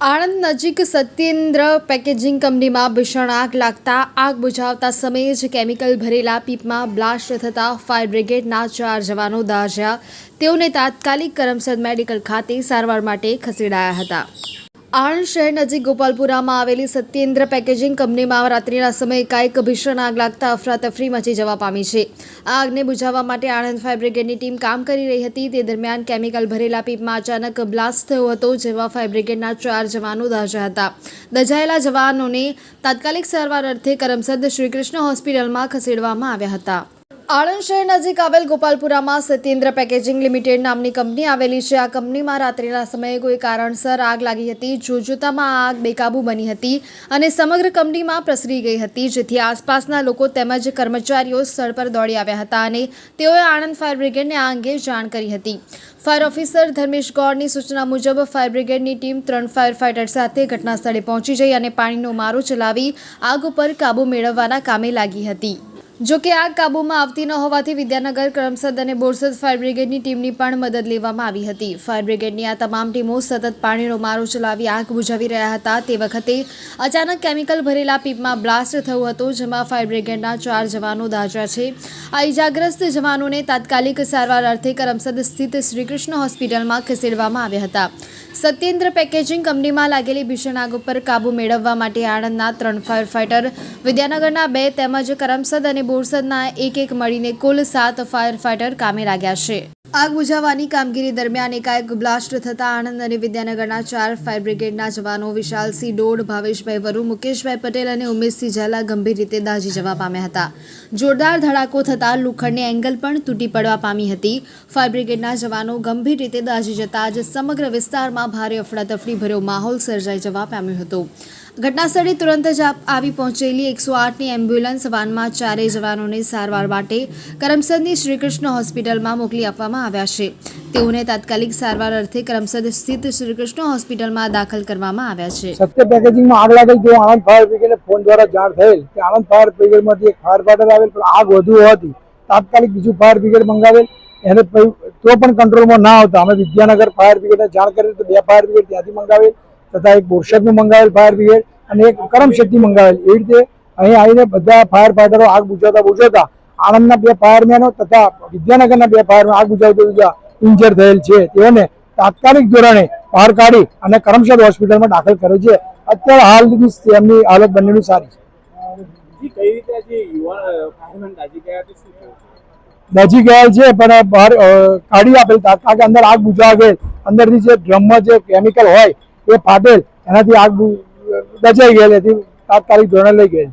આણંદ નજીક સત્યેન્દ્ર પેકેજિંગ કંપનીમાં ભીષણ આગ લાગતા આગ બુઝાવતા સમયે જ કેમિકલ ભરેલા પીપમાં બ્લાસ્ટ થતાં ફાયર બ્રિગેડના ચાર જવાનો દાઝ્યા. તેઓને તાત્કાલિક કરમસદ મેડિકલ ખાતે સારવાર માટે ખસેડાયા હતા. આણંદ શહેર નજીક ગોપાલપુરામાં આવેલી સત્યેન્દ્ર પેકેજિંગ કંપનીમાં રાત્રિના સમયે કાંઈક ભીષણ આગ લાગતા અફરાતફરી મચી જવા પામી છે. આ આગને બુઝાવવા માટે આણંદ ફાયર બ્રિગેડની ટીમ કામ કરી રહી હતી. તે દરમિયાન કેમિકલ ભરેલા પીપમાં અચાનક બ્લાસ્ટ થયો હતો જેમાં ફાયર બ્રિગેડના ચાર જવાનો દાઝ્યા હતા. દજાયેલા જવાનોને તાત્કાલિક સારવાર અર્થે કરમસદ શ્રીકૃષ્ણ હોસ્પિટલમાં ખસેડવામાં આવ્યા હતા. આણંદ શહેર નજીક આવેલ ગોપાલપુરામાં સત્યેન્દ્ર પેકેજિંગ લિમિટેડ નામની કંપની આવેલી છે. આ કંપનીમાં રાત્રિના સમયે કોઈ કારણસર આગ લાગી હતી, જોજોતામાં આગ બેકાબુ બની હતી અને સમગ્ર કંપનીમાં પ્રસરી ગઈ હતી, જેથી આસપાસના લોકો તેમજ કર્મચારીઓ સ્થળ પર દોડી આવ્યા હતા અને તેઓએ આણંદ ફાયર બ્રિગેડને આ અંગે જાણ કરી હતી. ફાયર ઓફિસર ધર્મેશ ગૌડની સૂચના મુજબ ફાયર બ્રિગેડની ટીમ ત્રણ ફાયર ફાઇટર સાથે ઘટના સ્થળે પહોંચી જઈ અને પાણીનો મારો ચલાવી આગ ઉપર કાબૂ મેળવવાના કામે લાગી હતી. જો કે આગ કાબૂમાં આવતી ન હોવાથી વિદ્યાનગર કરમસદ અને બોરસદ ફાયર બ્રિગેડની ટીમની પણ મદદ લેવામાં આવી હતી. ફાયર બ્રિગેડની આ તમામ ટીમો સતત પાણીનો મારો ચલાવી આગ બુઝાવી રહ્યા હતા. તે વખતે અચાનક કેમિકલ ભરેલા પીપમાં બ્લાસ્ટ થયો હતો, જેમાં ફાયર બ્રિગેડના ચાર જવાનો દાજ્યા છે. આ ઇજાગ્રસ્ત જવાનોને તાત્કાલિક સારવાર અર્થે કરમસદ સ્થિત શ્રીકૃષ્ણ હોસ્પિટલમાં ખસેડવામાં આવ્યા હતા. સત્યેન્દ્ર પેકેજિંગ કંપનીમાં લાગેલી ભીષણ આગ ઉપર કાબૂ મેળવવા માટે આણંદના ત્રણ ફાયર ફાઇટર વિદ્યાનગરના બે તેમજ કરમસદ અને બોરસદના એક એક મળીને કુલ સાત ફાયર ફાઇટર કામે લાગ્યા છે. આગ બુઝાવવાની કામગીરી દરમિયાન એકાએક બ્લાસ્ટ થતા આણંદ અને વિદ્યાનગરના ચાર ફાયર બ્રિગેડના જવાનો વિશાલસિંહ ડોડ, ભાવેશભાઈ વરુ, મુકેશભાઈ પટેલ અને ઉમેશસિંહ ઝાલા ગંભીર રીતે દાઝી જવા પામ્યા હતા. જોરદાર ધડાકો થતાં લોખંડની એંગલ પણ તૂટી પડવા પામી હતી. ફાયર બ્રિગેડના જવાનો ગંભીર રીતે દાઝી જતા જ સમગ્ર વિસ્તારમાં ભારે અફડાતફડી ભર્યો માહોલ સર્જાઈ જવા પામ્યો હતો. ઘટનાસ્થળે તુરંત જ આવી પહોંચેલી એકસો આઠની એમ્બ્યુલન્સ વાનમાં ચારેય જવાનોને સારવાર માટે કરમસદની શ્રીકૃષ્ણ હોસ્પિટલમાં મોકલી આપવામાં આવ્યા છે. તેઓને તાત્કાલિક સારવાર અર્થે કરમસદ સ્થિત શ્રીકૃષ્ણ હોસ્પિટલમાં દાખલ કરવામાં આવ્યા છે. સત્ય પેકેજિંગમાં આગ લાગેલ તેઓ આણંદ ફાયર બ્રિગેડને ફોન દ્વારા જાણ થયેલ કે આણંદ ફાયર બ્રિગેડમાંથી એક ફાયર ફાઈટર આવેલ, પણ આગ વધુ હોવાથી તાત્કાલિક બીજું ફાયર બ્રિગેડ મંગાવેલ. એને તો પણ કંટ્રોલમાં ના આવતા. અમે વિદ્યાનગર ફાયર બ્રિગેડને જાણ કરેલ તો બે ફાયર બ્રિગેડ ત્યાંથી મંગાવેલ. તથા એક બોરસદનું મંગાવેલ ફાયર બ્રિગેડ અને એક કરમશેટ્ટી મંગાવેલ. એવી રીતે અહીં આવીને બધા ફાયર ફાઈટરો આગ બુજાવતા બુજાવતા આણંદના બે ફાયરમેનો તથા વિદ્યાનગરના બે ફાયરમેન આગ બુજાવતા બુજા ઇન્જર થયેલ છે. તેઓને તાત્કાલિક ધોરણે બહાર કાઢી અને કરમશેદ હોસ્પિટલમાં દાખલ કર્યો છે. અત્યારે હાલની તેમની હાલત બંનેની સારી છે. દાજી ગયા છે પણ બહાર કાઢી આપેલ. તાત્કાલિક અંદર આગ બુજાવા. ગયેલ અંદરથી જે ડ્રમમાં જે કેમિકલ હોય એ ફાટેલ એનાથી આગ બુ- દજાઈ ગયેલ એથી તાત્કાલિક ધોરણે લઈ ગયેલ